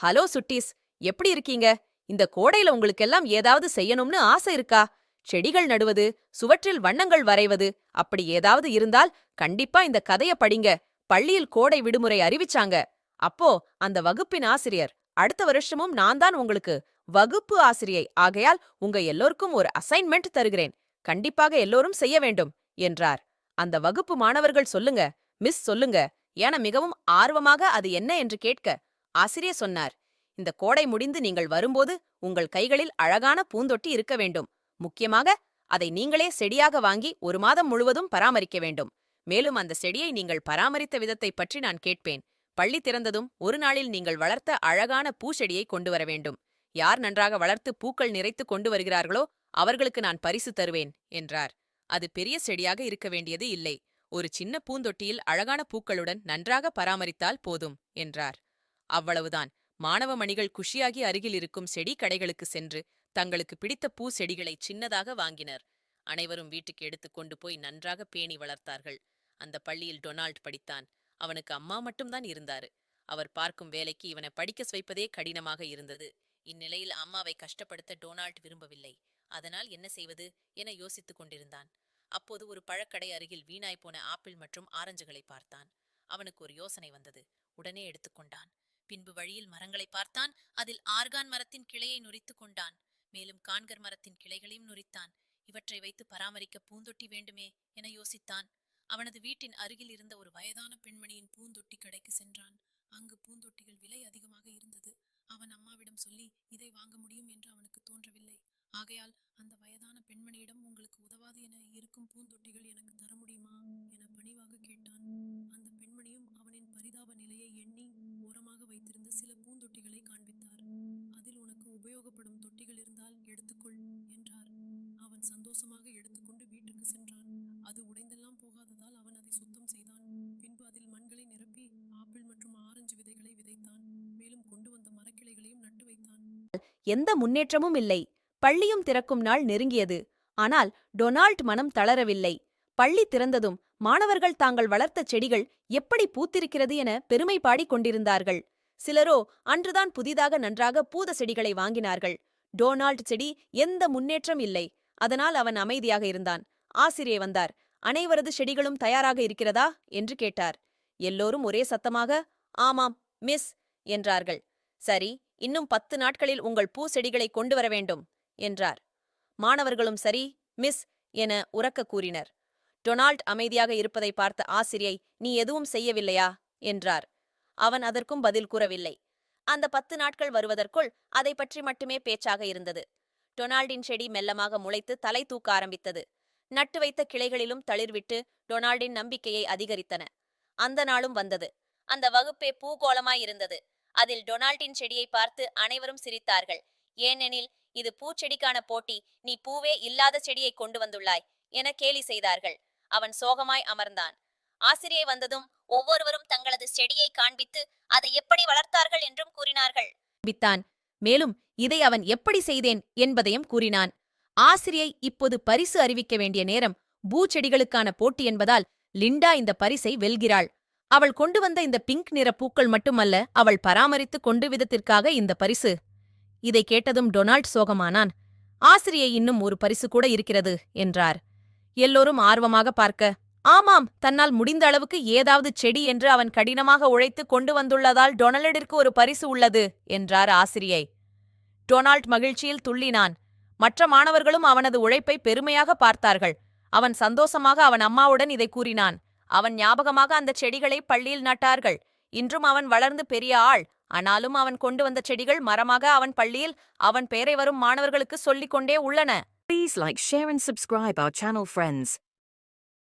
Hello சுட்டீஸ் எப்படி இருக்கீங்க? இந்த கோடையில உங்களுக்கெல்லாம் ஏதாவது செய்யணும்னு ஆசை இருக்கா? செடிகள் நடுவது சுவற்றில் வண்ணங்கள் வரைவது அப்படி ஏதாவது இருந்தால் கண்டிப்பா இந்த கதைய படிங்க. பள்ளியில் கோடை விடுமுறை அறிவிச்சாங்க. அப்போ அந்த வகுப்பின் ஆசிரியர் அடுத்த வருஷமும் நான் தான் உங்களுக்கு வகுப்பு ஆசிரியை. ஆகையால் உங்க எல்லோருக்கும் ஒரு அசைன்மெண்ட் தருகிறேன். கண்டிப்பாக எல்லோரும் செய்ய வேண்டும் என்றார். அந்த வகுப்பு மாணவர்கள் சொல்லுங்க மிஸ் சொல்லுங்க. என மிகவும் ஆர்வமாக அது என்ன என்று கேட்க ஆசிரியர் சொன்னார் இந்த கோடை முடிந்து நீங்கள் வரும்போது உங்கள் கைகளில் அழகான பூந்தொட்டி இருக்க வேண்டும். முக்கியமாக அதை நீங்களே செடியாக வாங்கி ஒரு மாதம் முழுவதும் பராமரிக்க வேண்டும். மேலும் அந்த செடியை நீங்கள் பராமரித்த விதத்தை பற்றி நான் கேட்பேன். பள்ளி திறந்ததும் ஒரு நாளில் நீங்கள் வளர்த்த அழகான பூச்செடியை கொண்டு வர வேண்டும். யார் நன்றாக வளர்த்து பூக்கள் நிறைத்து கொண்டு வருகிறார்களோ அவர்களுக்கு நான் பரிசு தருவேன் என்றார். அது பெரிய செடியாக இருக்க வேண்டியது இல்லை. ஒரு சின்ன பூந்தொட்டியில் அழகான பூக்களுடன் நன்றாக பராமரித்தால் போதும் என்றார். அவ்வளவுதான். மாணவ மணிகள் குஷியாகி அருகில் இருக்கும் செடி கடைகளுக்கு சென்று தங்களுக்கு பிடித்த பூ செடிகளை சின்னதாக வாங்கினர். அனைவரும் வீட்டுக்கு எடுத்துக் கொண்டு போய் நன்றாக பேணி வளர்த்தார்கள். அந்த பள்ளியில் டொனால்ட் படித்தான். அவனுக்கு அம்மா மட்டும்தான் இருந்தாரு. அவர் பார்க்கும் வேலைக்கு இவனை படிக்க வைப்பதே கடினமாக இருந்தது. இந்நிலையில் அம்மாவை கஷ்டப்படுத்த டொனால்ட் விரும்பவில்லை. அதனால் என்ன செய்வது என யோசித்துக் கொண்டிருந்தான். அப்போது ஒரு பழக்கடை அருகில் வீணாய் போன ஆப்பிள் மற்றும் ஆரஞ்சுகளை பார்த்தான். அவனுக்கு ஒரு யோசனை வந்தது. உடனே எடுத்துக்கொண்டான் பின்பு வழியில் மரங்களை பார்த்தான். அதில் ஆர்கான் மரத்தின் கிளையை நுரித்து கொண்டான். மேலும் கான்கர் மரத்தின் கிளைகளையும் நுரித்தான் இவற்றை வைத்து பராமரிக்க பூந்தொட்டி வேண்டுமே என யோசித்தான். அவனது வீட்டின் அருகில் இருந்த ஒரு வயதான பெண்மணியின் பூந்தொட்டி கடைக்கு சென்றான். அங்கு பூந்தொட்டிகள் விலை அதிகமாக இருந்தது. அவன் அம்மாவிடம் சொல்லி இதை வாங்க முடியும் என்று அவனுக்கு தோன்றவில்லை. ஆகையால் அந்த வயதான பெண்மணியிடம் உங்களுக்கு உதவாது என இருக்கும் பூந்தொட்டிகள் எனக்கு தர முடியுமா? என பணிவாக கேட்டான். வைத்திருந்த சில பூந்தொட்டிகளை காண்பித்தார். அதில் உனக்கு உபயோகப்படும் தொட்டிகள் இருந்தால் எடுத்துக்கொள் என்றார். அவன் சந்தோஷமாக எடுத்துக்கொண்டு வீட்டுக்கு சென்றான். அது உடைந்தெல்லாம் போகாததால் அவன் அதை சுத்தம் செய்தான். பின்பு அதில் மண்களை நிரப்பி ஆப்பிள் மற்றும் ஆரஞ்சு விதைகளை விதைத்தான். மேலும் கொண்டு வந்த மரக்கிளைகளையும் நட்டு வைத்தான். எந்த முன்னேற்றமும் இல்லை. பள்ளியும் திறக்கும் நாள் நெருங்கியது. ஆனால் டொனால்ட் மனம் தளரவில்லை. பள்ளி திறந்ததும் மாணவர்கள் தாங்கள் வளர்த்த செடிகள் எப்படி பூத்திருக்கிறது என பெருமை பாடிக் கொண்டிருந்தார்கள். சிலரோ அன்றுதான் புதிதாக நன்றாக பூத செடிகளை வாங்கினார்கள். டொனால்ட் செடி எந்த முன்னேற்றம் இல்லை. அதனால் அவன் அமைதியாக இருந்தான். ஆசிரியை வந்தார். அனைவரது செடிகளும் தயாராக இருக்கிறதா? என்று கேட்டார். எல்லோரும் ஒரே சத்தமாக ஆமாம் மிஸ் என்றார்கள். சரி இன்னும் பத்து நாட்களில் உங்கள் பூ செடிகளை கொண்டு வர வேண்டும் என்றார். மாணவர்களும் சரி மிஸ் என உறக்க கூறினர். டொனால்ட் அமைதியாக இருப்பதை பார்த்த ஆசிரியை நீ எதுவும் செய்யவில்லையா? என்றார். அவன் அதற்கும் பதில் கூறவில்லை. அந்த பத்து நாட்கள் வருவதற்குள் அதை பற்றி மட்டுமே பேச்சாக இருந்தது. டொனால்டின் செடி மெல்லமாக முளைத்து தலை தூக்க ஆரம்பித்தது. நட்டு வைத்த கிளைகளிலும் தளிர்விட்டு டொனால்டின் நம்பிக்கையை அதிகரித்தன. அந்த நாளும் வந்தது. அந்த வகுப்பே பூகோளமாயிருந்தது அதில் டொனால்டின் செடியை பார்த்து அனைவரும் சிரித்தார்கள். ஏனெனில் இது பூச்செடிக்கான போட்டி. நீ பூவே இல்லாத செடியை கொண்டு வந்துள்ளாய் என கேலி செய்தார்கள். அவன் சோகமாய் அமர்ந்தான். ஆசிரியை வந்ததும் ஒவ்வொருவரும் தங்களது செடியை காண்பித்து அதை எப்படி வளர்த்தார்கள் என்றும் கூறினார்கள். பித்தான் மேலும் இதை அவன் எப்படி செய்தேன்? என்பதையும் கூறினான். ஆசிரியை இப்போது பரிசு அறிவிக்க வேண்டிய நேரம் பூச்செடிகளுக்கான போட்டி என்பதால் லிண்டா இந்த பரிசை வெல்கிறாள். அவள் கொண்டு வந்த இந்த பிங்க் நிற பூக்கள் மட்டுமல்ல அவள் பராமரித்து கொண்டு விதத்திற்காக இந்த பரிசு. இதை கேட்டதும் டொனால்ட் சோகமானான். ஆசிரியை இன்னும் ஒரு பரிசு கூட இருக்கிறது என்றார். எல்லோரும் ஆர்வமாக பார்க்க ஆமாம் தன்னால் முடிந்த அளவுக்கு ஏதாவது செடி என்று அவன் கடினமாக உழைத்து கொண்டு வந்துள்ளதால் டொனால்டிற்கு ஒரு பரிசு உள்ளது என்றார் ஆசிரியை. டொனால்ட் மகிழ்ச்சியில் துள்ளினான். மற்ற மாணவர்களும் அவனது உழைப்பை பெருமையாக பார்த்தார்கள். அவன் சந்தோஷமாக அவன் அம்மாவுடன் இதை கூறினான். அவன் ஞாபகமாக அந்த செடிகளை பள்ளியில் நட்டார்கள். இன்றும் அவன் வளர்ந்து பெரிய ஆள். ஆனாலும் அவன் கொண்டு வந்த செடிகள் மரமாக அவன் பள்ளியில் அவன் பெயரை வரும் மாணவர்களுக்கு சொல்லிக்கொண்டே உள்ளன. Please like, share and subscribe our channel friends.